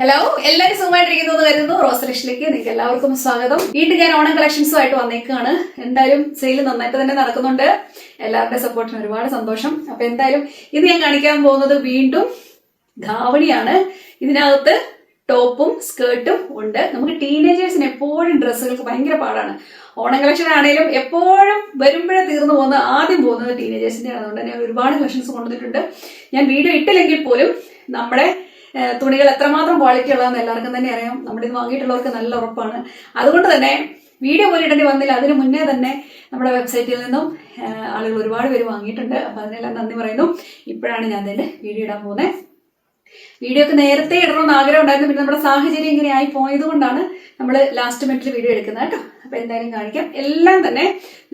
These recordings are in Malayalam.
ഹലോ എല്ലാവരും സുഖമായിട്ടിരിക്കുന്നു എന്ന് കരുതുന്നു. റോസ് ലക്ഷിലേക്ക് നിങ്ങൾക്ക് എല്ലാവർക്കും സ്വാഗതം. വീണ്ടും ഞാൻ ഓണം കളക്ഷൻസുമായിട്ട് വന്നേക്കാണ്. എന്തായാലും സെയിൽ നന്നായിട്ട് തന്നെ നടക്കുന്നുണ്ട്. എല്ലാവരുടെ സപ്പോർട്ടിന് ഒരുപാട് സന്തോഷം. അപ്പൊ എന്തായാലും ഇത് ഞാൻ കാണിക്കാൻ പോകുന്നത് വീണ്ടും ധാവണിയാണ്. ഇതിനകത്ത് ടോപ്പും സ്കേർട്ടും ഉണ്ട്. നമുക്ക് ടീനേജേഴ്സിന് എപ്പോഴും ഡ്രസ്സുകൾക്ക് ഭയങ്കര പാടാണ്. ഓണം കളക്ഷൻ ആണെങ്കിലും എപ്പോഴും വരുമ്പോഴേ തീർന്നു പോകുന്ന ആദ്യം പോകുന്നത് ടീനേജേഴ്സിന്റെ അതുകൊണ്ട് തന്നെ ഒരുപാട് കളക്ഷൻസ് കൊണ്ടുവന്നിട്ടുണ്ട്. ഞാൻ വീഡിയോ ഇട്ടില്ലെങ്കിൽ പോലും നമ്മുടെ തുണികൾ എത്രമാത്രം ക്വാളിറ്റി ഉള്ളതെന്ന് എല്ലാവർക്കും തന്നെ അറിയാം. നമ്മുടെ ഇത് വാങ്ങിയിട്ടുള്ളവർക്ക് നല്ല ഉറപ്പാണ്. അതുകൊണ്ട് തന്നെ വീഡിയോ പോലെ ഇടേണ്ടി വന്നില്ല. അതിന് മുന്നേ തന്നെ നമ്മുടെ വെബ്സൈറ്റിൽ നിന്നും ആളുകൾ ഒരുപാട് പേര് വാങ്ങിയിട്ടുണ്ട്. അപ്പൊ അതിനെല്ലാം നന്ദി പറയുന്നു. ഇപ്പോഴാണ് ഞാൻ തന്നെ വീഡിയോ ഇടാൻ പോകുന്നത്. വീഡിയോ ഒക്കെ നേരത്തെ ഇടണമെന്ന് ആഗ്രഹം ഉണ്ടായിരുന്നു. പിന്നെ നമ്മുടെ സാഹചര്യം ഇങ്ങനെ ആയി പോയത് കൊണ്ടാണ് നമ്മൾ ലാസ്റ്റ് മിനിറ്റിൽ വീഡിയോ എടുക്കുന്നത് കേട്ടോ. അപ്പൊ എന്തായാലും കാണിക്കാം. എല്ലാം തന്നെ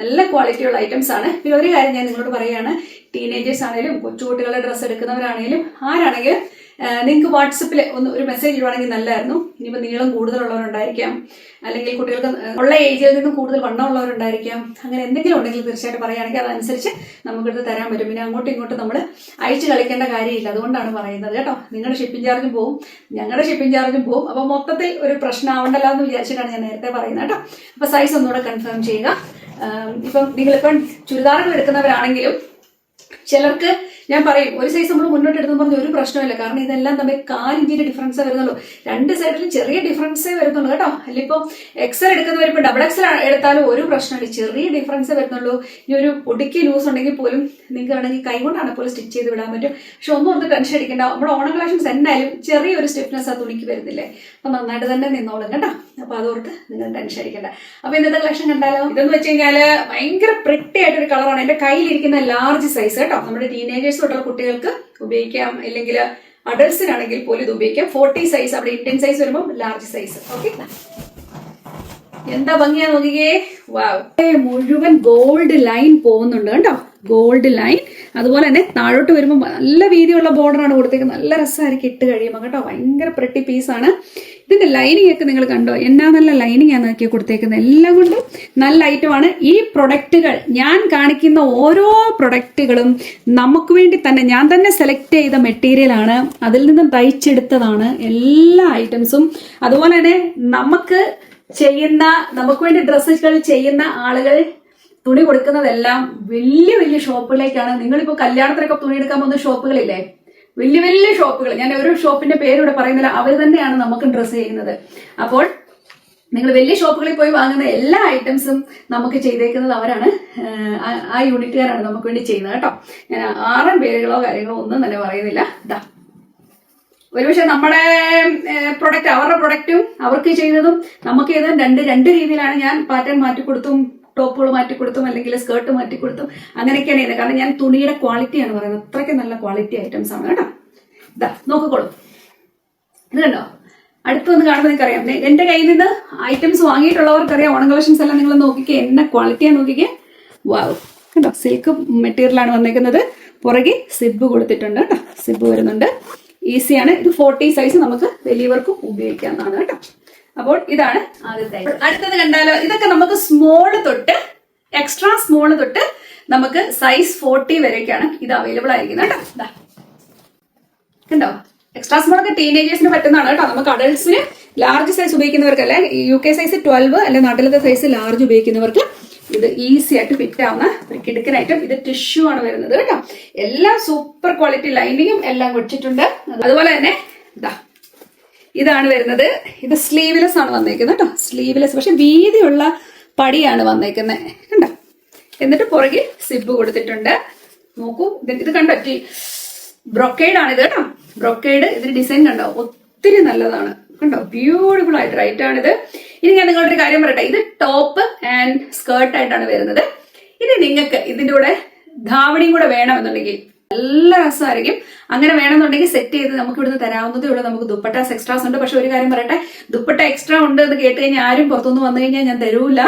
നല്ല ക്വാളിറ്റിയുള്ള ഐറ്റംസ് ആണ്. പിന്നെ ഒരു കാര്യം ഞാൻ നിങ്ങളോട് പറയുകയാണ് ടീനേജേഴ്സ് ആണെങ്കിലും കൊച്ചുകുട്ടികളുടെ ഡ്രസ്സ് എടുക്കുന്നവരാണെങ്കിലും ആരാണെങ്കിലും നിങ്ങൾക്ക് വാട്സപ്പിൽ ഒന്ന് ഒരു മെസ്സേജ് ഇടുവാണെങ്കിൽ നല്ലതായിരുന്നു. ഇനിയിപ്പോൾ നീളം കൂടുതലുള്ളവരുണ്ടായിരിക്കാം. അല്ലെങ്കിൽ കുട്ടികൾക്ക് ഉള്ള ഏജിൽ നിന്നും കൂടുതൽ വണ്ണമുള്ളവരുണ്ടായിരിക്കാം. അങ്ങനെ എന്തെങ്കിലും ഉണ്ടെങ്കിൽ തീർച്ചയായിട്ടും പറയുകയാണെങ്കിൽ അതനുസരിച്ച് നമുക്കിത് തരാൻ പറ്റും. പിന്നെ അങ്ങോട്ടും ഇങ്ങോട്ടും നമ്മൾ അയച്ചു കളിക്കേണ്ട കാര്യമില്ല. അതുകൊണ്ടാണ് പറയുന്നത് കേട്ടോ. നിങ്ങളുടെ ഷിപ്പിംഗ് ചാർജും പോവും. ഞങ്ങളുടെ ഷിപ്പിംഗ് ചാർജും പോവും. അപ്പോൾ മൊത്തത്തിൽ ഒരു പ്രശ്നം ആവണ്ടല്ലോ എന്ന് വിചാരിച്ചിട്ടാണ് ഞാൻ നേരത്തെ പറയുന്നത് കേട്ടോ. അപ്പോൾ സൈസ് ഒന്നുകൂടെ കൺഫേം ചെയ്യുക. ഇപ്പം നിങ്ങളിപ്പം ചുരിദാറുകൾ എടുക്കുന്നവരാണെങ്കിലും ചിലർക്ക് ഞാൻ പറയും ഒരു സൈസ് നമ്മൾ മുന്നോട്ട് എടുത്തു പറഞ്ഞ ഒരു പ്രശ്നമില്ല കാരണം ഇതെല്ലാം തമ്മിൽ കാലിഞ്ചിന്റെ ഡിഫറൻസേ വരുന്നുള്ളൂ. രണ്ട് സൈഡിലും ചെറിയ ഡിഫറൻസേ വരുന്നുള്ളൂ കേട്ടോ. അല്ലിപ്പോ എക്സൽ എടുക്കുന്നവർ ഇപ്പൊ ഡബിൾ എക്സൽ എടുത്താലും ഒരു പ്രശ്നമില്ല ചെറിയ ഡിഫറൻസ് വരുന്നുള്ളൂ. ഇനി ഒരു ഒടുക്കി ലൂസ് ഉണ്ടെങ്കിൽ പോലും നിങ്ങൾക്ക് വേണമെങ്കിൽ കൈകൊണ്ടാണ് പോലും സ്റ്റിച്ച് ചെയ്ത് വിടാൻ പറ്റും. പക്ഷെ ഒന്നും ഒന്ന് ടെൻഷൻ അടിക്കേണ്ട. നമ്മുടെ ഓണം കളക്ഷൻസ് എന്തായാലും ചെറിയൊരു സ്റ്റിഫ്നെസ് ആ തുണിക്ക് വരുന്നില്ലേ? അപ്പൊ നന്നായിട്ട് തന്നെ നിന്നോളും കേട്ടോ. അപ്പൊ അതോർത്ത് നിങ്ങൾ ടെൻഷൻ അടിക്കണ്ട. അപ്പൊ ഇന്നത്തെ കളക്ഷൻ കണ്ടാലോ? ഇതെന്ന് വെച്ച് കഴിഞ്ഞാൽ ഭയങ്കര പ്രിട്ടി ആയിട്ടൊരു കളറാണ് എന്റെ കയ്യിലിരിക്കുന്ന ലാർജ് സൈസ് കേട്ടോ. നമ്മുടെ ടീനേജേഴ്സ് തൊട്ടുള്ള കുട്ടികൾക്ക് ഉപയോഗിക്കാം. അല്ലെങ്കിൽ അഡൾട്ട്സിനാണെങ്കിൽ പോലും ഇത് ഉപയോഗിക്കാം. ഫോർട്ടി സൈസ് അവിടെ ഇന്ത്യൻ സൈസ് വരുമ്പോൾ ലാർജ് സൈസ് ഓക്കെ എന്താ ഭംഗിയാ നോക്കിയേ വാവ് മുഴുവൻ ഗോൾഡ് ലൈൻ പോകുന്നുണ്ട് കേട്ടോ. ഗോൾഡ് ലൈൻ അതുപോലെ തന്നെ താഴോട്ട് വരുമ്പോൾ നല്ല വീതിയുള്ള ബോർഡറാണ് കൊടുത്തേക്കുന്നത്. നല്ല രസമായിരിക്കും ഇട്ട് കഴിയുമ്പോൾ കേട്ടോ. ഭയങ്കര പ്രെട്ടി പീസാണ് ഇതിന്റെ ലൈനിങ് ഒക്കെ നിങ്ങൾ കണ്ടോ? എന്നാ നല്ല ലൈനിങ് ആണ് നോക്കി കൊടുത്തേക്കുന്നത് എല്ലാം കൊണ്ടും. നല്ല ഐറ്റമാണ് ഈ പ്രൊഡക്റ്റുകൾ ഞാൻ കാണിക്കുന്ന ഓരോ പ്രൊഡക്റ്റുകളും നമുക്ക് വേണ്ടി തന്നെ ഞാൻ തന്നെ സെലക്ട് ചെയ്ത മെറ്റീരിയൽ ആണ്. അതിൽ നിന്നും തയ്ച്ചെടുത്തതാണ് എല്ലാ ഐറ്റംസും അതുപോലെ തന്നെ നമുക്ക് ചെയ്യുന്ന നമുക്ക് വേണ്ടി ഡ്രസ്സുകൾ ചെയ്യുന്ന ആളുകൾ തുണി കൊടുക്കുന്നതെല്ലാം വലിയ വലിയ ഷോപ്പുകളിലേക്കാണ്. നിങ്ങളിപ്പോ കല്യാണത്തിനൊക്കെ തുണി എടുക്കാൻ പോകുന്ന ഷോപ്പുകളില്ലേ? വലിയ വലിയ ഷോപ്പുകൾ. ഞാൻ ഒരു ഷോപ്പിന്റെ പേരിവിടെ പറയുന്നില്ല. അവർ തന്നെയാണ് നമുക്ക് ഡ്രസ്സ് ചെയ്യുന്നത്. അപ്പോൾ നിങ്ങൾ വലിയ ഷോപ്പുകളിൽ പോയി വാങ്ങുന്ന എല്ലാ ഐറ്റംസും നമുക്ക് ചെയ്തേക്കുന്നത് അവരാണ്. ആ- യൂണിറ്റുകാരാണ് നമുക്ക് വേണ്ടി ചെയ്യുന്നത് കേട്ടോ. ഞാൻ ആറും പേരുകളോ കാര്യങ്ങളോ ഒന്നും തന്നെ പറയുന്നില്ല. ഇതാ ഒരുപക്ഷെ നമ്മുടെ പ്രൊഡക്റ്റ് അവരുടെ പ്രൊഡക്റ്റും അവർക്ക് ചെയ്തതും നമുക്ക് ചെയ്തതും രണ്ട് രണ്ട് രീതിയിലാണ് ഞാൻ പാറ്റേൺ മാറ്റിക്കൊടുത്തും ടോപ്പുകൾ മാറ്റിക്കൊടുത്തും അല്ലെങ്കിൽ സ്കേർട്ട് മാറ്റിക്കൊടുത്തും അങ്ങനെയൊക്കെയാണ് ചെയ്യുന്നത്. കാരണം ഞാൻ തുണിയുടെ ക്വാളിറ്റിയാണ് പറയുന്നത്. അത്രയ്ക്ക് നല്ല ക്വാളിറ്റി ഐറ്റംസ് ആണ് കേട്ടോ. ഇതാ നോക്കിക്കോളൂ. ഇത് കണ്ടോ? അടുത്ത് വന്ന് കാണുമ്പോൾ നിങ്ങൾക്ക് അറിയാം എന്റെ കയ്യിൽ നിന്ന് ഐറ്റംസ് വാങ്ങിയിട്ടുള്ളവർക്കറിയാം. ഓണം കളക്ഷൻസ് എല്ലാം നിങ്ങൾ നോക്കിക്കേ. എന്നെ ക്വാളിറ്റിയാണ് നോക്കിക്കേ. വാവ് കേട്ടോ സിൽക്ക് മെറ്റീരിയലാണ് വന്നിരിക്കുന്നത് പുറകെ സിബ് കൊടുത്തിട്ടുണ്ട് കേട്ടോ. സിബ് വരുന്നുണ്ട്. ഈസിയാണ് ഇത് ഫോർട്ടി സൈസ് നമുക്ക് വലിയവർക്കും ഉപയോഗിക്കാവുന്നതാണ് കേട്ടോ. അപ്പോൾ ഇതാണ് ആദ്യത്തെ അടുത്തത് കണ്ടാലോ ഇതൊക്കെ നമുക്ക് സ്മോൾ തൊട്ട് എക്സ്ട്രാ സ്മോൾ തൊട്ട് നമുക്ക് സൈസ് ഫോർട്ടി വരെയൊക്കെയാണ് ഇത് അവൈലബിൾ ആയിരിക്കുന്നത്. കേട്ടോ കണ്ടോ? എക്സ്ട്രാ സ്മോൾ ഒക്കെ ടീനേജേഴ്സിന് പറ്റുന്നതാണ് കേട്ടോ. നമുക്ക് അഡൾട്ട്സിന് ലാർജ് സൈസ് ഉപയോഗിക്കുന്നവർക്കല്ലേ യു കെ സൈസ് ട്വൽവ് അല്ലെ നാട്ടിലത്തെ സൈസ് ലാർജ് ഉപയോഗിക്കുന്നവർക്ക് ഇത് ഈസി ആയിട്ട് ഫിറ്റ് ആവുന്ന ഒരു ഐറ്റം ഇത് ടിഷ്യൂ ആണ് വരുന്നത് കേട്ടോ. എല്ലാം സൂപ്പർ ക്വാളിറ്റി ലൈനിങ്ങും എല്ലാം വെച്ചിട്ടുണ്ട് അതുപോലെ തന്നെ ഇതാ ഇതാണ് വരുന്നത്. ഇത് സ്ലീവ്ലെസ് ആണ് വന്നേക്കുന്നത് കേട്ടോ. സ്ലീവ്ലെസ് പക്ഷെ വീതിയുള്ള പടിയാണ് വന്നേക്കുന്നത്. കണ്ടോ? എന്നിട്ട് പുറകിൽ സിബ് കൊടുത്തിട്ടുണ്ട്. നോക്കൂ. ഇത് കണ്ടോ? ബ്രൊക്കേഡ് ആണ് ഇത് കേട്ടോ. ബ്രൊക്കേഡ് ഇതിന് ഡിസൈൻ കണ്ടോ? ഒത്തിരി നല്ലതാണ്. കണ്ടോ? ബ്യൂട്ടിഫുൾ ആയിട്ട് റൈറ്റ് ആണിത് ഇനി ഞാൻ നിങ്ങളുടെ ഒരു കാര്യം പറയട്ടെ. ഇത് ടോപ്പ് ആൻഡ് സ്കേർട്ട് ആയിട്ടാണ് വരുന്നത്. ഇനി നിങ്ങൾക്ക് ഇതിന്റെ കൂടെ ധാവണിയും കൂടെ വേണമെന്നുണ്ടെങ്കിൽ നല്ല രസമായിരിക്കും. അങ്ങനെ വേണമെന്നുണ്ടെങ്കിൽ സെറ്റ് ചെയ്ത് നമുക്ക് ഇവിടുന്ന് തരാവുന്നതേ ഉള്ളൂ. നമുക്ക് ദുപ്പട്ടാസ് എക്സ്ട്രാസ് ഉണ്ട്. പക്ഷെ ഒരു കാര്യം പറയട്ടെ. ദുപ്പട്ട എക്സ്ട്രാ ഉണ്ട് എന്ന് കേട്ട് കഴിഞ്ഞാൽ ആരും പുറത്തുനിന്ന് വന്നു കഴിഞ്ഞാൽ ഞാൻ തരൂല.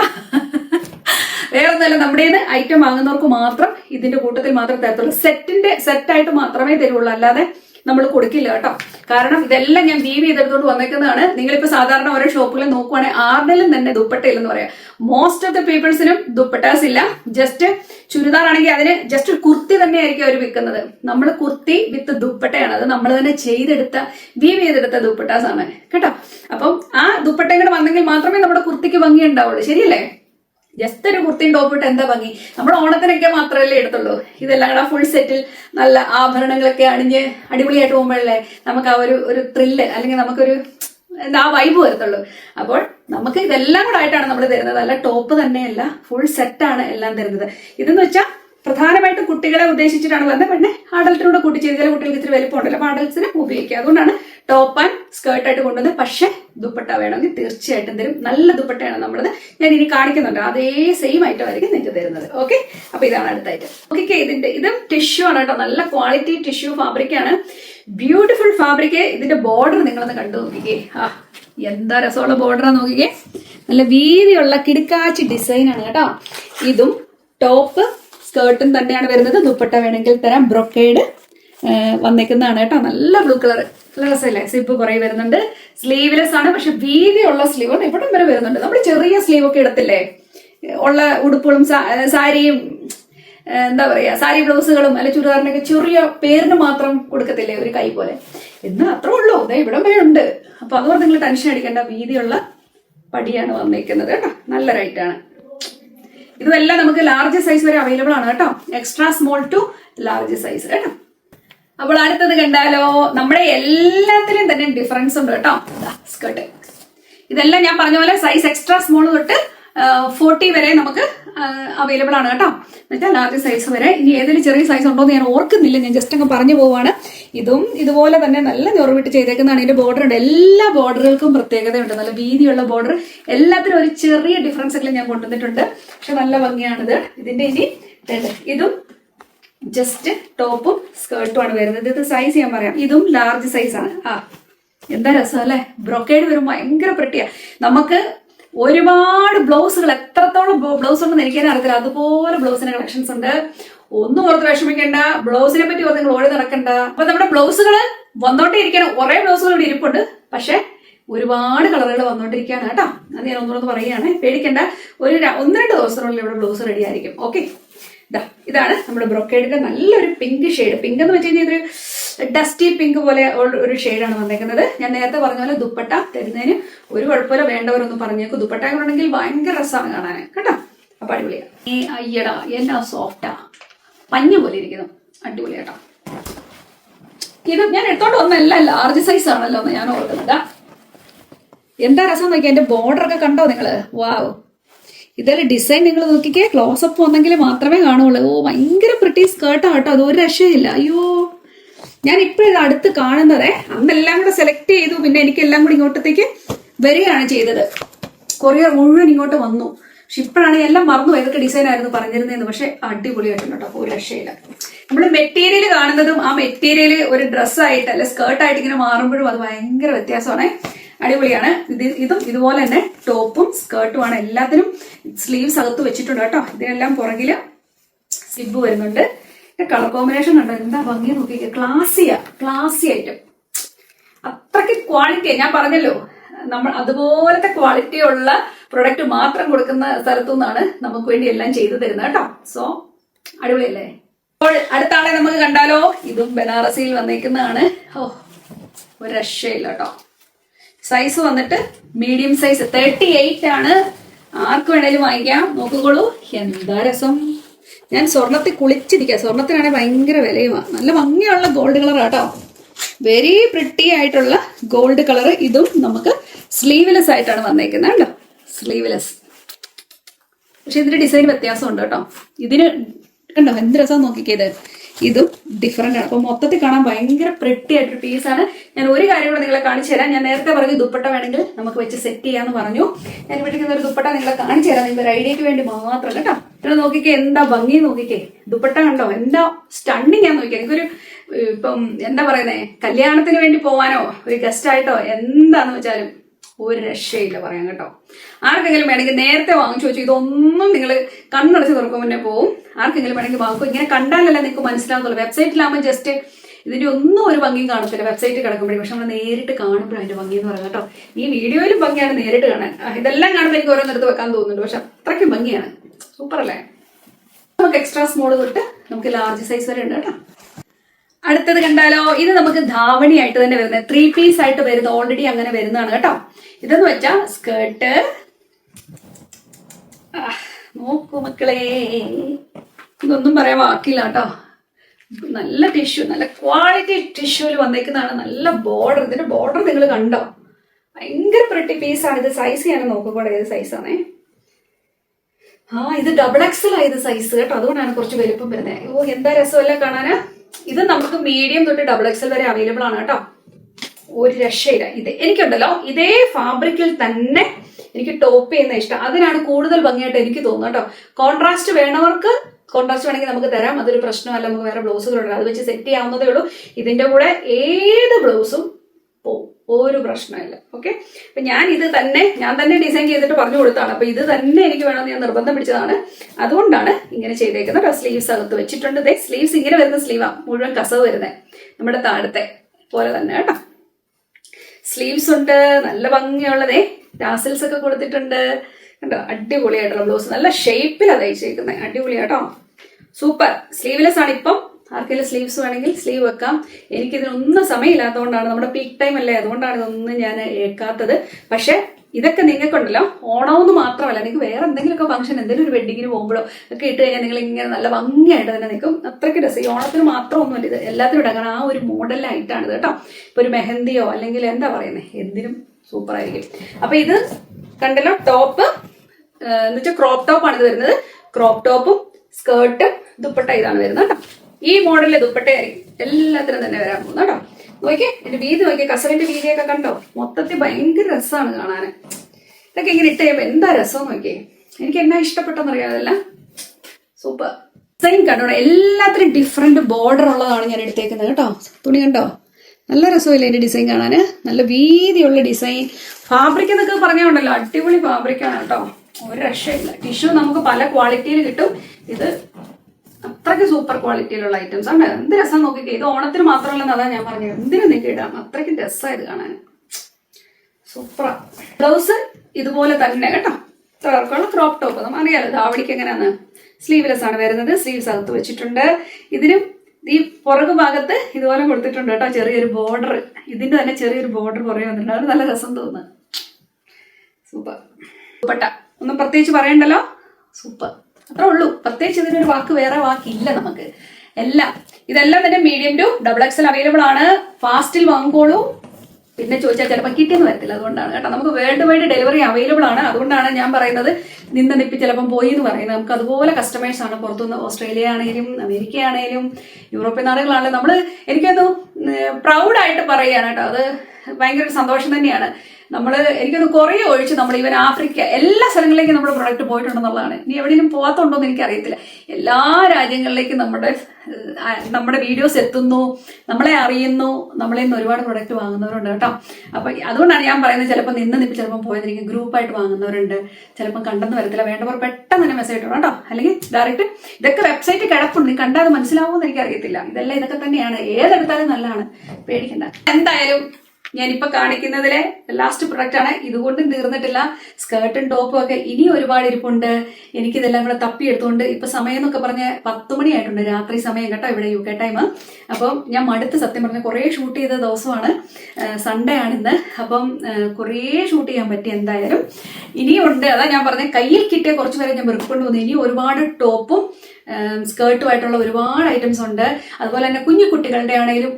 വേറെ ഒന്നല്ല നമ്മുടെ ഐറ്റം വാങ്ങുന്നവർക്ക് മാത്രം ഇതിന്റെ കൂട്ടത്തിൽ മാത്രം തരത്തുള്ളൂ. സെറ്റിന്റെ സെറ്റായിട്ട് മാത്രമേ തരുള്ളൂ. അല്ലാതെ നമ്മൾ കൊടുക്കില്ല കേട്ടോ. കാരണം ഇതെല്ലാം ഞാൻ വീവ് ചെയ്തെടുത്തോണ്ട് വന്നേക്കുന്നതാണ്. നിങ്ങളിപ്പോ സാധാരണ ഓരോ ഷോപ്പുകളിൽ നോക്കുവാണെങ്കിൽ ആരുടെയും തന്നെ ദുപ്പട്ടയില്ലെന്ന് പറയാം. മോസ്റ്റ് ഓഫ് ദ പീപ്പിൾസിനും ദുപ്പട്ടാസ് ഇല്ല. ജസ്റ്റ് ചുരിദാർ ആണെങ്കിൽ അതിന് ജസ്റ്റ് ഒരു കുർത്തി തന്നെയായിരിക്കും അവർ വിൽക്കുന്നത്. നമ്മൾ കുർത്തി വിത്ത് ദുപ്പട്ടയാണ്. അത് നമ്മൾ തന്നെ ചെയ്തെടുത്ത വീവ് ചെയ്തെടുത്ത ആണ് കേട്ടോ? അപ്പം ആ ദുപ്പട്ടയും വന്നെങ്കിൽ മാത്രമേ നമ്മുടെ കുർത്തിക്ക് ഭംഗി ഉണ്ടാവുള്ളൂ. ശരിയല്ലേ? ജസ്റ്റ് ഒരു കുർത്തിയും ടോപ്പ് ഇട്ട് എന്താ ഭംഗി? നമ്മൾ ഓണത്തിനൊക്കെ മാത്രമല്ലേ എടുത്തുള്ളൂ. ഇതെല്ലാം കൂടെ ഫുൾ സെറ്റിൽ നല്ല ആഭരണങ്ങളൊക്കെ അണിഞ്ഞ് അടിപൊളിയായിട്ട് പോകുമ്പോഴല്ലേ നമുക്ക് ആ ഒരു ഒരു ത്രില്ല് അല്ലെങ്കിൽ നമുക്കൊരു എന്താ ആ വൈബ് വരത്തുള്ളൂ. അപ്പോൾ നമുക്ക് ഇതെല്ലാം കൂടെ ആയിട്ടാണ് നമ്മൾ തരുന്നത്. അല്ല ടോപ്പ് തന്നെയല്ല ഫുൾ സെറ്റാണ് എല്ലാം തരുന്നത്. ഇതെന്ന് വെച്ചാൽ പ്രധാനമായിട്ടും കുട്ടികളെ ഉദ്ദേശിച്ചിട്ടാണ് വന്നത്. പിന്നെ അഡൽട്ടിനോട് കൂട്ടി ചെയ്ത് ചില കുട്ടികൾക്ക് ഇത്തിരി വലിപ്പമുണ്ടല്ലോ. അപ്പൊ അഡൽസിന് ഉപയോഗിക്കുക. അതുകൊണ്ടാണ് ടോപ്പ് ആൻഡ് സ്കേർട്ട് ആയിട്ട് കൊണ്ടുവന്ന് പക്ഷേ ദുപ്പട്ട വേണമെങ്കിൽ തീർച്ചയായിട്ടും തരും. നല്ല ദുപ്പട്ടയാണ് നമ്മളത്. ഞാൻ ഇനി കാണിക്കുന്നുണ്ട്. അതേ സെയിം ഐറ്റം ആയിരിക്കും നിങ്ങൾക്ക് തരുന്നത്. ഓക്കെ അപ്പൊ ഇതാണ് അടുത്ത ഐറ്റം ഓക്കെ ഇതിന്റെ ഇതും ടിഷ്യൂ ആണ് കേട്ടോ. നല്ല ക്വാളിറ്റി ടിഷ്യൂ ഫാബ്രിക് ആണ്. ബ്യൂട്ടിഫുൾ ഫാബ്രിക് ഇതിന്റെ ബോർഡർ നിങ്ങളൊന്ന് കണ്ടു നോക്കിക്കേ. ആ എന്താ രസമുള്ള ബോർഡറാ നോക്കിക്കേ. നല്ല വീതിയുള്ള കിടുക്കാച്ചി ഡിസൈൻ ആണ് കേട്ടോ. ഇതും ടോപ്പ് സ്കേർട്ടും തന്നെയാണ് വരുന്നത്. ദുപ്പട്ട വേണമെങ്കിൽ തരാം. ബ്രൊക്കേഡ് വന്നേക്കുന്നതാണ് കേട്ടോ. നല്ല ബ്ലൂ കളർ രസമല്ലേ? സിപ്പ് കുറേ വരുന്നുണ്ട്. സ്ലീവ്ലെസ് ആണ്. പക്ഷെ വീതിയുള്ള സ്ലീവ് ഇവിടം വരെ വരുന്നുണ്ട്. നമ്മൾ ചെറിയ സ്ലീവ് ഒക്കെ ഇടത്തില്ലേ? ഉള്ള ഉടുപ്പുകളും സാരിയും എന്താ പറയാ സാരി ബ്ലൗസുകളും അല്ലെ ചുരിദാറിനൊക്കെ ചെറിയ പേരിന് മാത്രം കൊടുക്കത്തില്ലേ ഒരു കൈ പോലെ. എന്ന് അത്രേ ഉള്ളൂ. ദേ ഇവിടം വരെ ഉണ്ട്. അപ്പൊ അതുകൊണ്ട് നിങ്ങൾ ടെൻഷൻ അടിക്കേണ്ട. വീതിയുള്ള പടിയാണ് വന്നേക്കുന്നത് കേട്ടോ. നല്ല റൈറ്റാണ് ഇതുമെല്ലാം നമുക്ക് ലാർജ് സൈസ് വരെ അവൈലബിൾ ആണ് കേട്ടോ. Extra small to large size കേട്ടോ? അപ്പോൾ അടുത്തത് കണ്ടാലോ? നമ്മുടെ എല്ലാത്തിലും തന്നെ ഡിഫറൻസ് ഉണ്ട് കേട്ടോ. സ്കേർട്ട് ഇതെല്ലാം ഞാൻ പറഞ്ഞ പോലെ സൈസ് എക്സ്ട്രാ സ്മോൾ തൊട്ട് ഫോർട്ടി വരെ നമുക്ക് അവൈലബിൾ ആണ് കേട്ടോ. എന്നുവെച്ചാൽ ലാർജ് സൈസ് വരെ. ഇനി ഏതൊരു ചെറിയ സൈസ് ഉണ്ടോ എന്ന് ഞാൻ ഓർക്കുന്നില്ല. ഞാൻ ജസ്റ്റ് അങ്ങ് പറഞ്ഞു പോവാണ്. ഇതും ഇതുപോലെ തന്നെ നല്ല ഞൊറിവിട്ട് ചെയ്തേക്കുന്നതാണ്. ഇതിന്റെ ബോർഡർ ഉണ്ട്. എല്ലാ ബോർഡറുകൾക്കും പ്രത്യേകതയുണ്ട്. നല്ല വീതിയുള്ള ബോർഡർ എല്ലാത്തിനും ഒരു ചെറിയ ഡിഫറൻസ് ഒക്കെ ഞാൻ കൊണ്ടുവന്നിട്ടുണ്ട്. പക്ഷെ നല്ല ഭംഗിയാണിത്. ഇതിന്റെ ഇനി ഇതും ജസ്റ്റ് ടോപ്പും സ്കേർട്ടും ആണ് വരുന്നത്. ഇത് സൈസ് ഞാൻ പറയാം? ഇതും ലാർജ് സൈസ് ആണ്. ആ എന്താ രസം അല്ലേ? ബ്രൊക്കേഡ് വരുമ്പോൾ ഭയങ്കര pretty-യാ നമുക്ക് ഒരുപാട് ബ്ലൗസുകൾ എത്രത്തോളം ബ്ലൗസ് ഉണ്ടെന്ന് എനിക്കതിനെ അറിയത്തില്ല. അതുപോലെ ബ്ലൗസിന്റെ കളക്ഷൻസ് ഉണ്ട്. ഒന്നും ഓർത്ത് വിഷമിക്കേണ്ട. ബ്ലൗസിനെ പറ്റി ഓർത്ത് നിങ്ങൾ ഓടി നടക്കണ്ട. അപ്പൊ നമ്മുടെ ബ്ലൗസുകൾ വന്നോണ്ടേ ഇരിക്കണം കുറെ ബ്ലൗസുകൾ ഇവിടെ ഇരിപ്പുണ്ട്. പക്ഷെ ഒരുപാട് കളറുകൾ വന്നോണ്ടിരിക്കുകയാണ് കേട്ടോ. അത് ഞാൻ ഒന്നുകൂടെ പറയുകയാണ്. പേടിക്കേണ്ട. ഒരു ഒന്ന് രണ്ട് ദിവസത്തിനുള്ളിൽ ഇവിടെ ബ്ലൗസ് റെഡി ആയിരിക്കും. ഓക്കെ ഇതാണ് നമ്മുടെ ബ്രൊക്കേഡിന്റെ നല്ലൊരു പിങ്ക് ഷെയ്ഡ്. പിങ്ക് എന്ന് വെച്ച് കഴിഞ്ഞാൽ ഇതൊരു ഡസ്റ്റി പിങ്ക് പോലെ ഒരു ഷെയ്ഡാണ് വന്നേക്കുന്നത്. ഞാൻ നേരത്തെ പറഞ്ഞ പോലെ ദുപ്പട്ട തരുന്നതിന് ഒരു കുഴപ്പമില്ല. വേണ്ടവരൊന്നും പറഞ്ഞേക്കും. ദുപ്പട്ട ഉണ്ടെങ്കിൽ ഭയങ്കര രസമാണ് കാണാൻ കേട്ടോ? അപ്പൊ അടിപൊളിയാണ് ഈ അയ്യടാ എന്നാ സോഫ്റ്റാ പഞ്ഞു പോലെ ഇരിക്കുന്നു. അടിപൊളിയാട്ടോ ഇത് ഞാൻ എടുത്തോണ്ട് വന്നല്ല ലാർജ് സൈസ് ആണല്ലോ എന്ന് ഞാൻ ഓർക്കുന്നുണ്ടാ എന്താ രസം നോക്കിയാ എന്റെ ബോർഡർ ഒക്കെ കണ്ടോ നിങ്ങൾ? വാവ് ഇതെല്ലാം ഡിസൈൻ നിങ്ങൾ നോക്കിക്കേ ക്ലോസപ്പ് വന്നെങ്കിൽ മാത്രമേ കാണുള്ളൂ. ഓ ഭയങ്കര പ്രിട്ടി സ്കേർട്ടാണ് കേട്ടോ അത് ഒരു രക്ഷയില്ല. അയ്യോ. ഞാൻ ഇപ്പോഴത് അടുത്ത് കാണുന്നതേ അന്നെല്ലാം കൂടെ സെലക്ട് ചെയ്തു പിന്നെ എനിക്ക് എല്ലാം കൂടി ഇങ്ങോട്ടത്തേക്ക് വരികയാണ് ചെയ്തത്. കൊറിയർ മുഴുവൻ ഇങ്ങോട്ട് വന്നു. പക്ഷെ ഇപ്പോഴാണ് എല്ലാം മറന്നു ഏതൊക്കെ ഡിസൈൻ ആയിരുന്നു പറഞ്ഞിരുന്നതെന്ന്. പക്ഷെ അടിപൊളിയായിട്ടുണ്ട് കേട്ടോ ഒരു രക്ഷയില്ല. നമ്മൾ മെറ്റീരിയൽ കാണുന്നതും ആ മെറ്റീരിയൽ ഒരു ഡ്രസ്സായിട്ട് അല്ലെ സ്കേർട്ടായിട്ട് ഇങ്ങനെ മാറുമ്പോഴും അത് ഭയങ്കര വ്യത്യാസമാണ്. അടിപൊളിയാണ്. ഇത് ഇതും ഇതുപോലെ തന്നെ ടോപ്പും സ്കേർട്ടുമാണ് എല്ലാത്തിനും സ്ലീവ്സ് അകത്ത് വെച്ചിട്ടുണ്ട് കേട്ടോ. ഇതിനെല്ലാം പുറകിൽ സിബ് വരുന്നുണ്ട്. കളർ കോമ്പിനേഷൻ കണ്ടോ? എന്താ ഭംഗി നോക്കിക്കേ ക്ലാസിയ ക്ലാസി ഐറ്റം അത്രയ്ക്ക് ക്വാളിറ്റിയാണ് ഞാൻ പറഞ്ഞല്ലോ നമ്മൾ അതുപോലത്തെ ക്വാളിറ്റി ഉള്ള പ്രൊഡക്റ്റ് മാത്രം കൊടുക്കുന്ന സ്ഥലത്തു നിന്നാണ് നമുക്ക് വേണ്ടി എല്ലാം ചെയ്തു തരുന്നത് കേട്ടോ. സോ അടിപൊളിയല്ലേ? അപ്പോൾ അടുത്ത ആളെ നമുക്ക് കണ്ടാലോ? ഇതും ബനാറസിയിൽ വന്നേക്കുന്നതാണ്. ഓ ഒരു രക്ഷയില്ല കേട്ടോ. സൈസ് വന്നിട്ട് മീഡിയം സൈസ് തേർട്ടി എയ്റ്റ് ആണ്. ആർക്ക് വേണേലും വാങ്ങിക്കാം. നോക്കിക്കോളൂ എന്താ രസം? ഞാൻ സ്വർണത്തിൽ കുളിച്ചിരിക്കുക സ്വർണത്തിനാണെങ്കിൽ ഭയങ്കര വിലയുമാണ് നല്ല ഭംഗിയുള്ള ഗോൾഡ് കളർ കേട്ടോ വെരി പ്രിട്ടി ആയിട്ടുള്ള ഗോൾഡ് കളർ ഇതും നമുക്ക് സ്ലീവ്ലെസ് ആയിട്ടാണ് വന്നേക്കുന്നത് കേട്ടോ സ്ലീവ്ലെസ് പക്ഷെ ഇതിന്റെ ഡിസൈൻ വ്യത്യാസമുണ്ട് കേട്ടോ. ഇതിന് കണ്ടോ? എന്ത് രസം നോക്കിക്കേത് ഇതും ഡിഫറെന്റ് ആണ്. അപ്പൊ മൊത്തത്തിൽ കാണാൻ ഭയങ്കര പ്രിട്ടി ആയിട്ടൊരു ആണ്. ഞാൻ ഒരു കാര്യം കൂടെ നിങ്ങളെ കാണിച്ചു തരാം. ഞാൻ നേരത്തെ പറഞ്ഞു ദുപ്പട്ട വേണമെങ്കിൽ നമുക്ക് വെച്ച് സെറ്റ് ചെയ്യാന്ന് പറഞ്ഞു. ഞാൻ പിടിക്കുന്ന ഒരു ദുപ്പട്ട നിങ്ങളെ കാണിച്ചു തരാം. നിങ്ങളുടെ ഐഡിയക്ക് വേണ്ടി മാത്രം കേട്ടോ. ഇത്ര നോക്കിക്കേ എന്താ ഭംഗി നോക്കിക്കേ. ദുപ്പട്ട കണ്ടോ? എന്താ സ്റ്റണ്ണിങ് ഞാൻ നോക്കിയാൽ എനിക്കൊരു ഇപ്പം എന്താ പറയുന്നേ? കല്യാണത്തിന് വേണ്ടി പോവാനോ? ഒരു ഗസ്റ്റ് ആയിട്ടോ? എന്താന്ന് വെച്ചാലും ഒരു രക്ഷയില്ല പറയാൻ കേട്ടോ. ആർക്കെങ്കിലും വേണമെങ്കിൽ നേരത്തെ വാങ്ങിച്ചു വെച്ചു ഇതൊന്നും നിങ്ങൾ കണ്ണടച്ച് തുറക്കും മുന്നേ പോവും. ആർക്കെങ്കിലും വേണമെങ്കിൽ വാങ്ങിക്കും ഇങ്ങനെ കണ്ടാലല്ല നിങ്ങൾക്ക് മനസ്സിലാകുന്നുള്ളൂ വെബ്സൈറ്റിലാകുമ്പോൾ ജസ്റ്റ് ഇതിന്റെ ഒന്നും ഒരു ഭംഗിയും കാണത്തില്ല. വെബ്സൈറ്റ് കിടക്കുമ്പോഴേ. പക്ഷെ നമ്മൾ നേരിട്ട് കാണുമ്പോൾ അതിന്റെ ഭംഗി എന്ന് പറയുന്നത് കേട്ടോ. ഈ വീഡിയോയിലും ഭംഗിയാണ് നേരിട്ട് കാണാൻ. ഇതെല്ലാം കാണുമ്പോൾ എനിക്ക് ഓരോന്നെടുത്ത് വെക്കാൻ തോന്നുന്നുണ്ട്. പക്ഷെ അത്രയ്ക്കും ഭംഗിയാണ്. സൂപ്പർ അല്ലേ? നമുക്ക് എക്സ്ട്രാ സ്മോൾ തൊട്ട് നമുക്ക് ലാർജ് സൈസ് വരെ ഉണ്ട് കേട്ടോ. അടുത്തത് കണ്ടാലോ? ഇത് നമുക്ക് ധാവണി ആയിട്ട് തന്നെ വരുന്നത്. ത്രീ പീസ് ആയിട്ട് വരുന്നത് ഓൾറെഡി അങ്ങനെ വരുന്നതാണ് കേട്ടോ. ഇതെന്ന് വെച്ചാ സ്കേർട്ട് നോക്കൂ മക്കളെ. ഇതൊന്നും പറയാൻ വാക്കില്ല കേട്ടോ. നല്ല ടിഷ്യൂ നല്ല ക്വാളിറ്റി ടിഷ്യൂൽ വന്നേക്കുന്നതാണ്. നല്ല ബോർഡർ ഇതിന്റെ ബോർഡർ നിങ്ങൾ കണ്ടോ? ഭയങ്കര പ്രിട്ടി പീസാണ് ഇത് സൈസ് ഞാൻ നോക്കുമ്പോൾ ഏത് സൈസാണേ ആ ഇത് ഡബിൾ എക്സൽ ആയത് സൈസ് കേട്ടോ. അതുകൊണ്ടാണ് കുറച്ച് വലുപ്പം വരുന്നത് ഓ എന്താ രസമല്ല കാണാന്? ഇത് നമുക്ക് മീഡിയം തൊട്ട് ഡബിൾ എക്സൽ വരെ അവൈലബിൾ ആണ് കേട്ടോ. ഒരു രക്ഷയില്ല. ഇത് എനിക്കുണ്ടല്ലോ. ഇതേ ഫാബ്രിക്കിൽ തന്നെ എനിക്ക് ടോപ്പ് ചെയ്യുന്ന ഇഷ്ടം. അതിനാണ് കൂടുതൽ ഭംഗിയായിട്ട് എനിക്ക് തോന്നുന്നത് കേട്ടോ. കോൺട്രാസ്റ്റ് വേണവർക്ക് കോൺട്രാസ്റ്റ് വേണമെങ്കിൽ നമുക്ക് തരാം. അതൊരു പ്രശ്നമല്ല. നമുക്ക് വേറെ ബ്ലൗസുകളുണ്ട് അത് വെച്ച് സെറ്റ് ചെയ്യാവുന്നതേ ഉള്ളൂ. ഇതിന്റെ കൂടെ ഏത് ബ്ലൗസും പോവും. ഒരു പ്രശ്നമില്ല. ഓക്കെ അപ്പൊ ഞാൻ ഇത് തന്നെ ഞാൻ തന്നെ ഡിസൈൻ ചെയ്തിട്ട് പറഞ്ഞു കൊടുത്താണ്. അപ്പൊ ഇത് തന്നെ എനിക്ക് വേണമെന്ന് ഞാൻ നിർബന്ധം പിടിച്ചതാണ്. അതുകൊണ്ടാണ് ഇങ്ങനെ ചെയ്തേക്കുന്നത്. സ്ലീവ്സ് അകത്ത് വെച്ചിട്ടുണ്ട്. ദേ സ്ലീവ്സ് ഇങ്ങനെ വരുന്ന സ്ലീവാണ് മുഴുവൻ കസവ് വരുന്നത് നമ്മുടെ താഴത്തെ പോലെ തന്നെ കേട്ടോ. സ്ലീവ്സ് ഉണ്ട്. നല്ല ഭംഗിയുള്ളതേ ടാസിൽസ് ഒക്കെ കൊടുത്തിട്ടുണ്ട്. കണ്ടോ? അടിപൊളിയായിട്ടുള്ള ബ്ലൗസ്. നല്ല ഷേപ്പിലാണ് തയ്ച്ചേക്കുന്നത് അടിപൊളിയാട്ടോ സൂപ്പർ സ്ലീവ്ലെസ് ആണ് ഇപ്പം. ആർക്കെങ്കിലും സ്ലീവ്സ് വേണമെങ്കിൽ സ്ലീവ് വെക്കാം. എനിക്കിതിനൊന്നും സമയമില്ലാത്തതുകൊണ്ടാണ് നമ്മുടെ പീക്ക് ടൈം അല്ലേ? അതുകൊണ്ടാണ് ഇതൊന്നും ഞാൻ ഏക്കാത്തത് പക്ഷേ ഇതൊക്കെ നിങ്ങൾക്കുണ്ടല്ലോ. ഓണമെന്ന് മാത്രമല്ല നിങ്ങൾക്ക് വേറെ എന്തെങ്കിലുമൊക്കെ ഫംഗ്ഷൻ എന്തെങ്കിലും ഒരു വെഡിങ്ങിന് പോകുമ്പോഴോ ഒക്കെ ഇട്ട് കഴിഞ്ഞാൽ നിങ്ങൾ ഇങ്ങനെ നല്ല ഭംഗിയായിട്ട് തന്നെ നിൽക്കും. അത്രയ്ക്ക് രസം. ഈ ഓണത്തിന് മാത്രമൊന്നുമില്ല ഇത് എല്ലാത്തിനും ഇടാം കാരണം ആ ഒരു മോഡലായിട്ടാണ് ഇത് കേട്ടോ. ഇപ്പൊ ഒരു മെഹന്തിയോ അല്ലെങ്കിൽ എന്താ പറയുന്നത് എന്തിനും സൂപ്പർ ആയിരിക്കും. അപ്പൊ ഇത് കണ്ടല്ലോ ടോപ്പ് എന്ന് വെച്ചാൽ ക്രോപ്പ് ടോപ്പാണ് ഇത് വരുന്നത്. ക്രോപ്പ് ടോപ്പും സ്കേർട്ടും ദുപ്പട്ട ഇതാണ് വരുന്നത് കേട്ടോ. ഈ മോഡലിലെ ദുപ്പട്ടയായിരിക്കും എല്ലാത്തിനും തന്നെ വരാൻ പോകുന്നു കേട്ടോ. നോക്കിയേ എന്റെ വീതി നോക്കിയേ കസവിന്റെ വീതിയൊക്കെ കണ്ടോ? മൊത്തത്തിൽ ഭയങ്കര രസമാണ് കാണാൻ. ഇതൊക്കെ ഇങ്ങനെ ഇട്ട് കഴിയുമ്പോ എന്താ രസം നോക്കിയേ? എനിക്ക് എന്നാ ഇഷ്ടപ്പെട്ടെന്ന് അറിയാതല്ല സൂപ്പർ സെയിം കണ്ടോ? എല്ലാത്തിനും ഡിഫറെന്റ് ബോർഡർ ഉള്ളതാണ് ഞാൻ എടുത്തേക്കുന്നത് കേട്ടോ. തുണി കണ്ടോ? നല്ല രസമില്ലേ എന്റെ ഡിസൈൻ കാണാന്? നല്ല വീതിയുള്ള ഡിസൈൻ ഫാബ്രിക് എന്നൊക്കെ പറഞ്ഞുണ്ടല്ലോ അടിപൊളി ഫാബ്രിക്കാണ് കേട്ടോ. ഒരു രക്ഷയില്ല. ടിഷ്യൂ നമുക്ക് പല ക്വാളിറ്റിയിൽ കിട്ടും. ഇത് അത്രയ്ക്ക് സൂപ്പർ ക്വാളിറ്റിയിലുള്ള ഐറ്റംസ് ആണ്. എന്ത് രസം നോക്കിക്കേ ഇത് ഓണത്തിന് മാത്രമല്ലെന്ന് അതാ ഞാൻ പറഞ്ഞത്. എന്തിനും നിങ്ങൾക്ക് ഇടാം? അത്രയ്ക്ക് രസമായത് കാണാൻ. സൂപ്പർ ബ്ലൗസ് ഇതുപോലെ തന്നെ കേട്ടോ. ഇത്രക്കുള്ള ക്രോപ്പ് ടോപ്പ് നമ്മൾ അറിയാലോ ധാവണിക്ക് എങ്ങനെയാണ്? സ്ലീവ്ലെസ് ആണ് വരുന്നത്. സ്ലീവ്സ് അകത്ത് വെച്ചിട്ടുണ്ട്. ഇതിനും ഈ പുറകു ഭാഗത്ത് ഇതുപോലെ കൊടുത്തിട്ടുണ്ട് കേട്ടോ ചെറിയൊരു ബോർഡർ ഇതിന്റെ തന്നെ ചെറിയൊരു ബോർഡർ പുറകെ വന്നിട്ടുണ്ട്. നല്ല രസം തോന്നുന്നു. സൂപ്പർ ദുപ്പട്ട ഒന്നും പ്രത്യേകിച്ച് പറയണ്ടല്ലോ? സൂപ്പർ അത്രേ ഉള്ളൂ. പ്രത്യേകിച്ച് ഇതിനൊരു വാക്ക് വേറെ വാക്കില്ല നമുക്ക്. എല്ലാം. ഇതെല്ലാം തന്നെ medium to double XL available ആണ്. ഫാസ്റ്റിൽ വാങ്ങിക്കോളൂ പിന്നെ ചോദിച്ചാൽ ചിലപ്പോൾ കിട്ടിയെന്ന് വരത്തില്ല. അതുകൊണ്ടാണ് കേട്ടോ. നമുക്ക് വേൾഡ് വൈഡ് ഡെലിവറി അവൈലബിൾ ആണ്. അതുകൊണ്ടാണ് ഞാൻ പറയുന്നത് നിന്ന് നിപ്പി ചിലപ്പം പോയി എന്ന് പറയുന്നത്. നമുക്ക് അതുപോലെ കസ്റ്റമേഴ്സ് ആണ്. പുറത്തുനിന്ന് ഓസ്ട്രേലിയ ആണെങ്കിലും അമേരിക്ക ആണെങ്കിലും യൂറോപ്യൻ നാടുകളാണെങ്കിലും നമ്മൾ എനിക്കത് പ്രൗഡായിട്ട് പറയുകയാണ് കേട്ടോ. അത് ഭയങ്കര സന്തോഷം തന്നെയാണ്. നമ്മൾ എനിക്കൊന്ന് കുറേ ഒഴിച്ച് നമ്മൾ ഈവൻ ആഫ്രിക്ക എല്ലാ സ്ഥലങ്ങളിലേക്കും നമ്മുടെ പ്രൊഡക്റ്റ് പോയിട്ടുണ്ടെന്നുള്ളതാണ്. ഇനി എവിടെയും പോകാത്തുണ്ടോ എന്ന് എനിക്കറിയത്തില്ല. എല്ലാ രാജ്യങ്ങളിലേക്കും നമ്മുടെ നമ്മുടെ വീഡിയോസ് എത്തുന്നു നമ്മളെ അറിയുന്നു നമ്മളെ നിന്ന് ഒരുപാട് പ്രൊഡക്റ്റ് വാങ്ങുന്നവരുണ്ട് കേട്ടോ. അപ്പൊ അതുകൊണ്ടാണ് ഞാൻ പറയുന്നത് ചിലപ്പോൾ നിന്ന് നിപ്പ് ചിലപ്പോൾ പോയതിരിക്കും. ഗ്രൂപ്പായിട്ട് വാങ്ങുന്നവരുണ്ട്. ചിലപ്പോൾ കണ്ടെന്ന് വരത്തില്ല. വേണ്ടവർ പെട്ടെന്ന് തന്നെ മെസ്സേജ് ഇട്ടു കേട്ടോ. അല്ലെങ്കിൽ ഡയറക്റ്റ് ഇതൊക്കെ വെബ്സൈറ്റ് കിടപ്പുണ്ട്. നീ കണ്ടാൽ മനസ്സിലാവുമെന്ന് എനിക്കറിയത്തില്ല. ഇതെല്ലാം ഇതൊക്കെ തന്നെയാണ്. ഏതെടുത്താലും നല്ലതാണ്. പേടിക്കണ്ട. എന്തായാലും ഞാനിപ്പോ കാണിക്കുന്നതിലെ ലാസ്റ്റ് പ്രൊഡക്റ്റ് ആണ്. ഇതുകൊണ്ട് തീർന്നിട്ടില്ല. സ്കേർട്ടും ടോപ്പും ഒക്കെ ഇനി ഒരുപാട് ഇരിപ്പുണ്ട്. എനിക്കിതെല്ലാം കൂടെ തപ്പി എടുത്തുകൊണ്ട് ഇപ്പൊ സമയം എന്നൊക്കെ പറഞ്ഞ പത്ത് മണിയായിട്ടുണ്ട് രാത്രി സമയം കേട്ടോ ഇവിടെ യു കെ ടൈം അപ്പം ഞാൻ മടുത്ത് സത്യം പറഞ്ഞ കുറേ ഷൂട്ട് ചെയ്ത ദിവസമാണ്. സൺഡേ ആണ് ഇന്ന്. അപ്പം കുറേ ഷൂട്ട് ചെയ്യാൻ പറ്റി എന്തായാലും. ഇനിയുണ്ട്. അതാ ഞാൻ പറഞ്ഞ കയ്യിൽ കിട്ടിയ കുറച്ച് പേരെ ഞാൻ വെറുക്കൊണ്ട് വന്നു. ഇനി ഒരുപാട് ടോപ്പും സ്കേർട്ടുമായിട്ടുള്ള ഒരുപാട് ഐറ്റംസ് ഉണ്ട്. അതുപോലെ തന്നെ കുഞ്ഞു കുട്ടികളുടെ ആണെങ്കിലും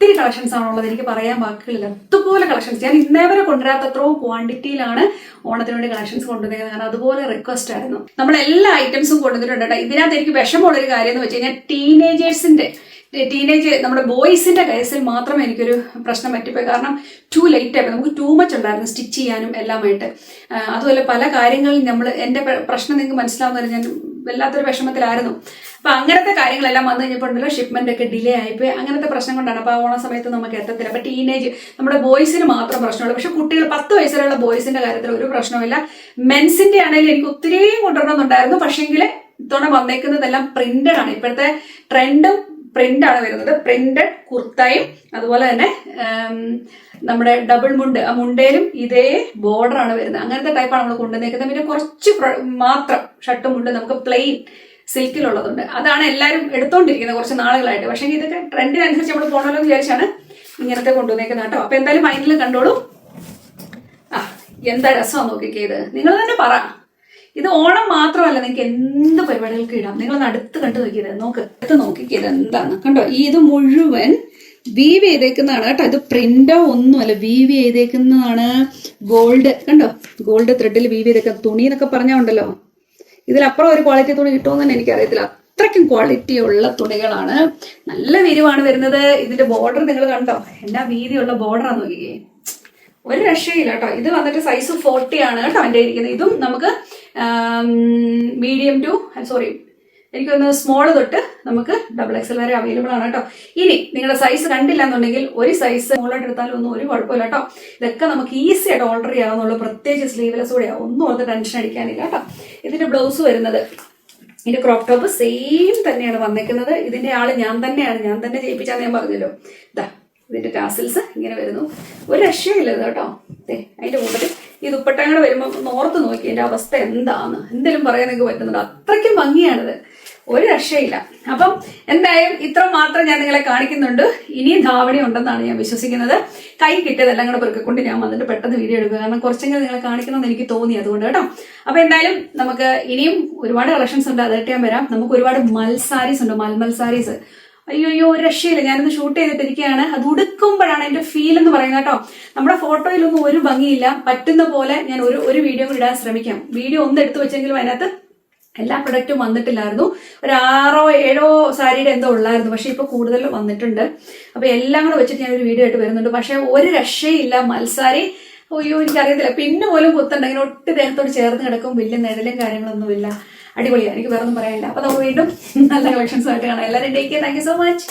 ഒത്തിരി കളക്ഷൻസ് ആണുള്ളത് എനിക്ക് പറയാൻ വാക്കുകളില്ല അതുപോലെ കളക്ഷൻസ് ഞാൻ ഇന്നേ വരെ കൊണ്ടുവരാത്തത്രയും ക്വാണ്ടിറ്റിയിലാണ് ഓണത്തിന് വേണ്ടി കളക്ഷൻസ് കൊണ്ടുവരുന്നത്. കാരണം അതുപോലെ റിക്വസ്റ്റ് ആയിരുന്നു. നമ്മൾ എല്ലാ ഐറ്റംസും കൊണ്ടുവന്നിട്ടുണ്ട് കേട്ടോ. ഇതിനകത്ത് എനിക്ക് വിഷമമുള്ള ഒരു കാര്യം എന്ന് വെച്ച് കഴിഞ്ഞാൽ ടീനേജേഴ്സിന്റെ ടീനേജ് നമ്മുടെ ബോയ്സിന്റെ കേസിൽ മാത്രമേ എനിക്കൊരു പ്രശ്നം പറ്റിപ്പോയി. കാരണം ടു ലേറ്റ് ആയി. നമുക്ക് ടൂ മച്ച് ഉണ്ടായിരുന്നു സ്റ്റിച്ച് ചെയ്യാനും എല്ലാമായിട്ട്. അതുപോലെ പല കാര്യങ്ങളിൽ നമ്മൾ എന്റെ പ്രശ്നം നിങ്ങൾക്ക് മനസ്സിലാവുന്ന ഞാൻ വല്ലാത്തൊരു വിഷമത്തിലായിരുന്നു. അപ്പൊ അങ്ങനത്തെ കാര്യങ്ങളെല്ലാം വന്നു കഴിഞ്ഞപ്പോഴുണ്ടല്ലോ ഷിപ്മെന്റ് ഒക്കെ ഡിലേ ആയിപ്പോയി. അങ്ങനത്തെ പ്രശ്നം കൊണ്ടാണ്. അപ്പൊ ആ ഓണ സമയത്ത് നമുക്ക് എത്തത്തില്ല. അപ്പൊ ടീനേജ് നമ്മുടെ ബോയ്സിന് മാത്രം പ്രശ്നമുള്ളൂ. പക്ഷെ കുട്ടികൾ പത്ത് വയസ്സിലുള്ള ബോയ്സിന്റെ കാര്യത്തിൽ ഒരു പ്രശ്നമില്ല മെൻസിന്റെ ആണെങ്കിലും എനിക്ക് ഒത്തിരിയും കൊണ്ടുവരണമെന്നുണ്ടായിരുന്നു. പക്ഷേങ്കിൽ ഇത്തവണ വന്നേക്കുന്നതെല്ലാം പ്രിന്റഡ് ആണ്. ഇപ്പോഴത്തെ ട്രെൻഡും പ്രിന്റ് ആണ് വരുന്നത്. പ്രിന്റഡ് കുർത്തയും അതുപോലെ തന്നെ നമ്മുടെ ഡബിൾ മുണ്ട്. ആ മുണ്ടയിലും ഇതേ ബോർഡർ ആണ് വരുന്നത്. അങ്ങനത്തെ ടൈപ്പാണ് നമ്മൾ കൊണ്ടുവന്നേക്കുന്നത്. പിന്നെ കുറച്ച് മാത്രം ഷർട്ടും മുണ്ട് നമുക്ക് പ്ലെയിൻ സിൽക്കിലുള്ളതുണ്ട് അതാണ് എല്ലാവരും എടുത്തോണ്ടിരിക്കുന്നത് കുറച്ച് നാളുകളായിട്ട്. പക്ഷേ ഇതൊക്കെ ട്രെൻഡിനനുസരിച്ച് നമ്മൾ പോകണമല്ലോ എന്ന് വിചാരിച്ചാണ് ഇങ്ങനത്തെ കൊണ്ടുവന്നേക്കുന്നത് കേട്ടോ. അപ്പൊ എന്തായാലും മൈൻഡിൽ കണ്ടോളൂ. ആ എന്താ രസമാണ് നോക്കിക്കേത് നിങ്ങൾ തന്നെ പറ. ഇത് ഓണം മാത്രമല്ല നിങ്ങൾക്ക് എന്ത് പരിപാടികൾക്ക് ഇടാം? നിങ്ങൾ അടുത്ത് കണ്ടു നോക്കിയത് നോക്ക്. അടുത്ത് നോക്കിക്കത് എന്താണ് കണ്ടോ ഈ ഇത് മുഴുവൻ വീവ് ചെയ്തേക്കുന്നതാണ് കേട്ടോ. ഇത് പ്രിന്റോ ഒന്നുമല്ല വീവ് ചെയ്തേക്കുന്നതാണ് ഗോൾഡ് കണ്ടോ ഗോൾഡ് ത്രെഡിൽ വീവ് ചെയ്തേക്കുന്ന തുണി എന്നൊക്കെ പറഞ്ഞാൽ ഉണ്ടല്ലോ. ഇതിലപ്പുറം ഒരു ക്വാളിറ്റി തുണി കിട്ടുമെന്ന് തന്നെ എനിക്കറിയത്തില്ല. അത്രയ്ക്കും ക്വാളിറ്റി ഉള്ള തുണികളാണ്. നല്ല വിരിവാണ് വരുന്നത്. ഇതിന്റെ ബോർഡർ നിങ്ങൾ കണ്ടോ? എന്നാ വീതിയുള്ള ബോർഡറാണ് നോക്കിക്കേ. ഒരു രക്ഷയില്ല കേട്ടോ. ഇത് വന്നിട്ട് സൈസ് ഫോർട്ടി ആണ് കേട്ടോ എന്റെ ഇരിക്കുന്നത്. ഇതും നമുക്ക് മീഡിയം ടു സോറി എനിക്കൊന്ന് സ്മോൾ തൊട്ട് നമുക്ക് ഡബിൾ എക്സൽ വരെ അവൈലബിൾ ആണ് കേട്ടോ. ഇനി നിങ്ങളുടെ സൈസ് കണ്ടില്ല എന്നുണ്ടെങ്കിൽ ഒരു സൈസ് മുകളിലോട്ട് എടുത്താലും ഒന്നും ഒരു കുഴപ്പമില്ല കേട്ടോ. ഇതൊക്കെ നമുക്ക് ഈസി ആയിട്ട് ഓർഡർ ചെയ്യാവുന്നുള്ളൂ പ്രത്യേകിച്ച് സ്ലീവ്ലെസ് കൂടെ ഒന്നും ഓർത്ത് ടെൻഷൻ അടിക്കാനില്ല കേട്ടോ. ഇതിന്റെ ബ്ലൗസ് വരുന്നത് ഇതിന്റെ ക്രോപ്പ് ടോപ്പ് സെയിം തന്നെയാണ് വന്നിരിക്കുന്നത് ഇതിന്റെ ആൾ ഞാൻ തന്നെയാണ്. ഞാൻ തന്നെ ചെയ്യിപ്പിച്ചാന്ന് ഞാൻ പറഞ്ഞല്ലോ. ഇതാ ഇതിന്റെ ടാസിൽസ് ഇങ്ങനെ വരുന്നു. ഒരു രക്ഷയില്ല കേട്ടോ. അതിന്റെ കൂട്ടത്തിൽ ഈ ദുപ്പട്ടയും കൂടെ വരുമ്പോൾ നോർത്ത് നോക്കി എന്റെ അവസ്ഥ എന്താണ്? എന്തെങ്കിലും പറയാൻ നിങ്ങൾക്ക് പറ്റുന്നുണ്ട്? അത്രയ്ക്കും ഭംഗിയാണിത്. ഒരു രക്ഷയില്ല. അപ്പം എന്തായാലും ഇത്ര മാത്രം ഞാൻ നിങ്ങളെ കാണിക്കുന്നുണ്ട്. ഇനി ധാവണി ഉണ്ടെന്നാണ് ഞാൻ വിശ്വസിക്കുന്നത്. കൈ കിട്ടിയതെല്ലാം കൂടെ പെറുക്കൊണ്ട് ഞാൻ വന്നിട്ട് പെട്ടെന്ന് വീഡിയോ എടുക്കുക. കാരണം കുറച്ചെങ്കിലും നിങ്ങളെ കാണിക്കണമെന്ന് എനിക്ക് തോന്നി അതുകൊണ്ട് കേട്ടോ. അപ്പൊ എന്തായാലും നമുക്ക് ഇനിയും ഒരുപാട് കളക്ഷൻസ് ഉണ്ട്. അതായിട്ട് ഞാൻ വരാം. നമുക്ക് ഒരുപാട് മൽസാരീസ് ഉണ്ട്. മൽമൽ സാരീസ് അയ്യോ അയ്യോ ഒരു രക്ഷയില്ല. ഞാനൊന്ന് ഷൂട്ട് ചെയ്തിട്ടിരിക്കുകയാണ് അത് ഉടുക്കുമ്പോഴാണ് എന്റെ ഫീൽ എന്ന് പറയുന്നത് കേട്ടോ. നമ്മുടെ ഫോട്ടോയിലൊന്നും ഒരു ഭംഗിയില്ല. പറ്റുന്ന പോലെ ഞാൻ ഒരു ഒരു വീഡിയോ കൂടി ഇടാൻ ശ്രമിക്കാം. വീഡിയോ ഒന്ന് എടുത്തു വെച്ചെങ്കിലും അതിനകത്ത് എല്ലാ പ്രൊഡക്റ്റും വന്നിട്ടില്ലായിരുന്നു. ഒരു ആറോ ഏഴോ സാരിയുടെ എന്തോ ഉള്ളായിരുന്നു. പക്ഷെ ഇപ്പൊ കൂടുതൽ വന്നിട്ടുണ്ട്. അപ്പൊ എല്ലാം കൂടെ വെച്ചിട്ട് ഞാൻ ഒരു വീഡിയോ ആയിട്ട് വരുന്നുണ്ട്. പക്ഷെ ഒരു രക്ഷയില്ല മത്സാരി. അയ്യോ എനിക്കറിയത്തില്ല. പിന്നെ പോലും കുത്തണ്ട. ഇങ്ങനെ ഒട്ടി ദേഹത്തോട് ചേർന്ന് കിടക്കും. വലിയ നിഴലും കാര്യങ്ങളൊന്നുമില്ല. അടിപൊളിയാണ്. എനിക്ക് വേറൊന്നും പറയാനില്ല. അപ്പൊ നമുക്ക് വീണ്ടും നല്ല കളക്ഷൻസ് ആയിട്ട് കാണാം. എല്ലാവരും take care thank you so much